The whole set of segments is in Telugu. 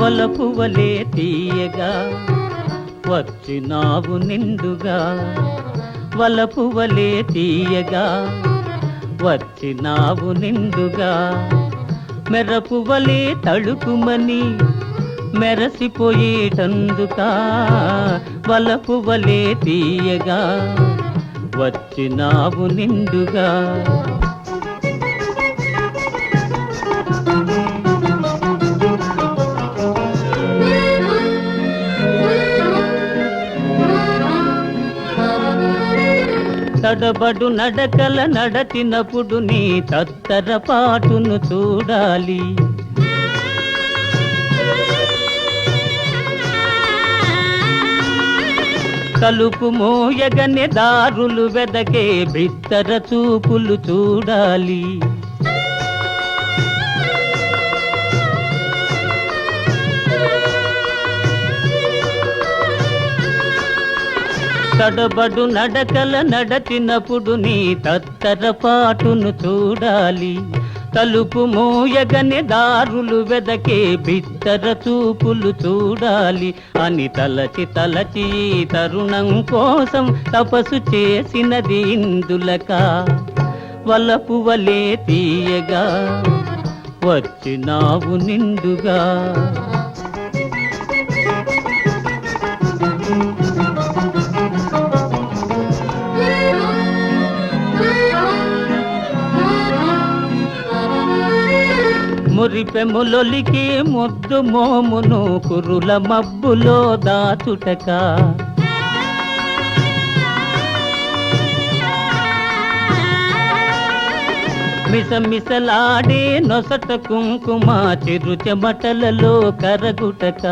వలపువలే తీయగా వచ్చినావు నిండుగా. వలపువలే తీయగా వచ్చినావు నిండుగా. మెరపువలే తడుకుమని మెరసిపోయేటందుక. వలపువలే తీయగా వచ్చినావు నిండుగా. తడబడు నడకల నడచినప్పుడు నీ తత్తర పాటును చూడాలి. తలుపు మోయగనే దారులు వెదకే బిత్తర చూపులు చూడాలి. తడబడు నడకల నడచినప్పుడు నీ తత్తర పాటును చూడాలి. తలుపు మోయగనే దారులు వెదకే బిత్తర చూపులు చూడాలి. అని తలచి తలచి తరుణం కోసం తపస్సు చేసినది ఇందులక. వలపు వలే తీయగా వచ్చినావు నిండుగా. మురిపెములొలికి ముద్దు మోమును కురుల మబ్బులో దాచుటక. మిసమిసలాడే నొసట కుంకుమ చిరు చెమటలలో కరగుటక.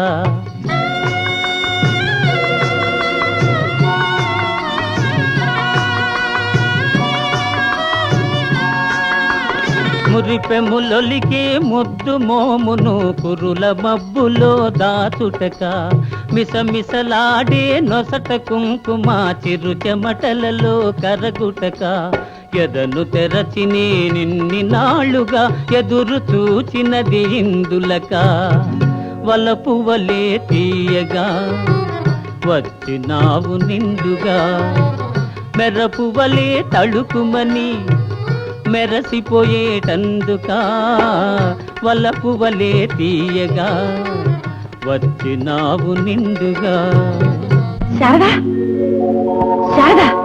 మురిపెములొలికి ముద్దు మోమును కురుల మబ్బులో దాచుటక. మిసమిసలాడే నొసట కుంకుమ చిరు చెమటలలో కరగుటక. ఎదను తెరచినే నిన్ని నాళ్ళుగా ఎదురు చూచినది ఇందులక. వలపు వలే తీయగా వచ్చినావు నిండుగా. మెరపు వలే తళుకుమని మెరసిపోయేటందుకా? వలపు వలే తీయగా వచ్చినావు నిండుగా. శారదా! శారదా!